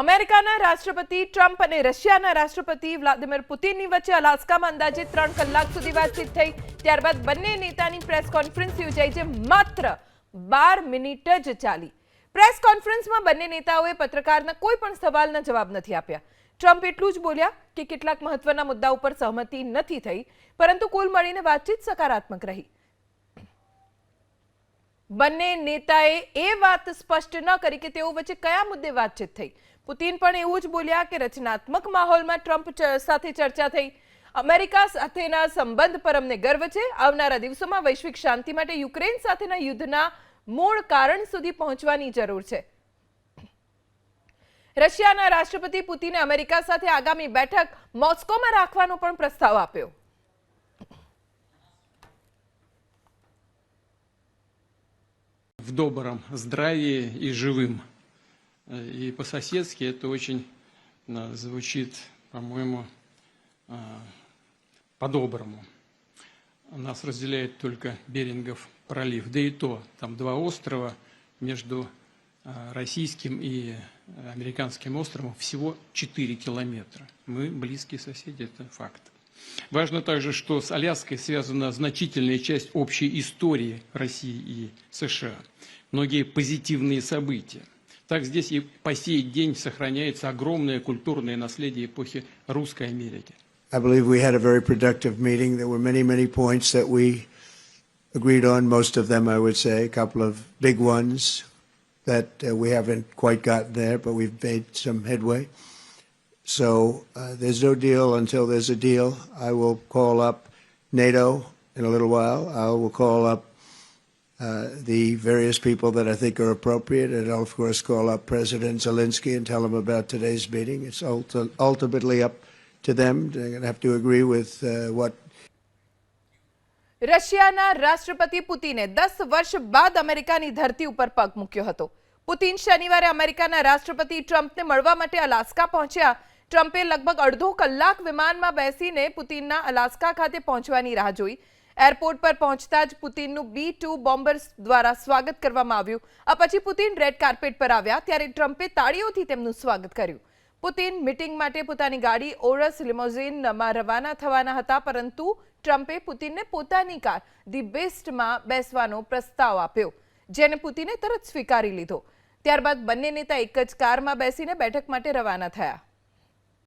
અમેરિકાના રાષ્ટ્રપતિ ટ્રમ્પ અને રશિયાના રાષ્ટ્રપતિ વ્લાદિમીર પુતિનની વચ્ચે અલાસ્કામાં અંદાજે ત્રણ કલાક સુધી વાતચીત થઈ. ત્યારબાદ બંને નેતાની પ્રેસ કોન્ફરન્સ યોજાઈ જે માત્ર બાર મિનિટ જ ચાલી. પ્રેસ કોન્ફરન્સમાં બંને નેતાઓએ પત્રકારના કોઈ પણ સવાલના જવાબ નથી આપ્યા. ટ્રમ્પ એટલું જ બોલ્યા કે કેટલાક મહત્વના મુદ્દા ઉપર સહમતિ નથી થઈ, પરંતુ કુલ મળીને વાતચીત સકારાત્મક રહી. બંને નેતાએ એ વાત સ્પષ્ટ ન કરી કે તેઓ વચ્ચે કયા મુદ્દે વાતચીત થઈ. પુતિન પણ એવું જ બોલ્યા કે રચનાત્મક માહોલમાં ટ્રમ્પ ચ- સાથે ચર્ચા થઈ અમેરિકા સાથેના સંબંધ પર અમને ગર્વ છે આવનારા દિવસોમાં વૈશ્વિક શાંતિ માટે યુક્રેન સાથેના યુદ્ધના મૂળ કારણ સુધી પહોંચવાની જરૂર છે રશિયાના રાષ્ટ્રપતિ પુતિને અમેરિકા સાથે આગામી બેઠક મોસ્કોમાં રાખવાનો પણ પ્રસ્તાવ આપ્યો в добром здравии и живым. Э, И по-соседски это очень э, звучит, по-моему, э, по-доброму. Нас разделяет только Берингов пролив. Да и то, там два острова между э, российским и американским островом всего 4 километра. Мы близкие соседи, это факт. Важно также, что с Аляской связана значительная часть общей истории России и США. Многие позитивные события. Так здесь и по сей день сохраняется огромное культурное наследие эпохи Русской Америки. I believe we had a very productive meeting. There were many, many points that we agreed on, most of them, I would say, a couple of big ones that uh, we haven't quite gotten there, but we've made some headway. So uh, there's no deal until there's a deal. I will call up NATO in a little while. I will call up uh, the various people that I think are appropriate, and I'll, of course, call up President Zelensky and tell him about today's meeting. It's ulti- ultimately up to them. They're going to have to agree with uh, what રશિયાના રાષ્ટ્રપતિ પુતિને દસ વર્ષ બાદ અમેરિકાની ધરતી ઉપર પગ મૂક્યો હતો પુતિન શનિવારે અમેરિકાના રાષ્ટ્રપતિ ટ્રમ્પને મળવા માટે અલાસ્કા પહોંચ્યા ટ્રમ્પે લગભગ અડધો કલાક વિમાનમાં બેસીને પુતિનના અલાસ્કા ખાતે પહોંચવાની રાહ જોઈ એરપોર્ટ પર પહોંચતા જ પુતિનનું બી ટુ બોમ્બર્સ દ્વારા સ્વાગત કરવામાં આવ્યું. આ પછી પુતિન રેડ કાર્પેટ પર આવ્યા ત્યારે ટ્રમ્પે તાળીઓથી તેમનું સ્વાગત કર્યું. પુતિન મીટિંગ માટે પોતાની ગાડી ઓરસ લિમોઝિનમાં રવાના થવાના હતા, પરંતુ ટ્રમ્પે પુતિનને પોતાની કાર, ધી બેસ્ટમાં બેસવાનો પ્રસ્તાવ આપ્યો, જેને પુતિને તરત સ્વીકારી લીધો. ત્યારબાદ બંને નેતા એક જ કારમાં બેસીને બેઠક માટે રવાના થયા.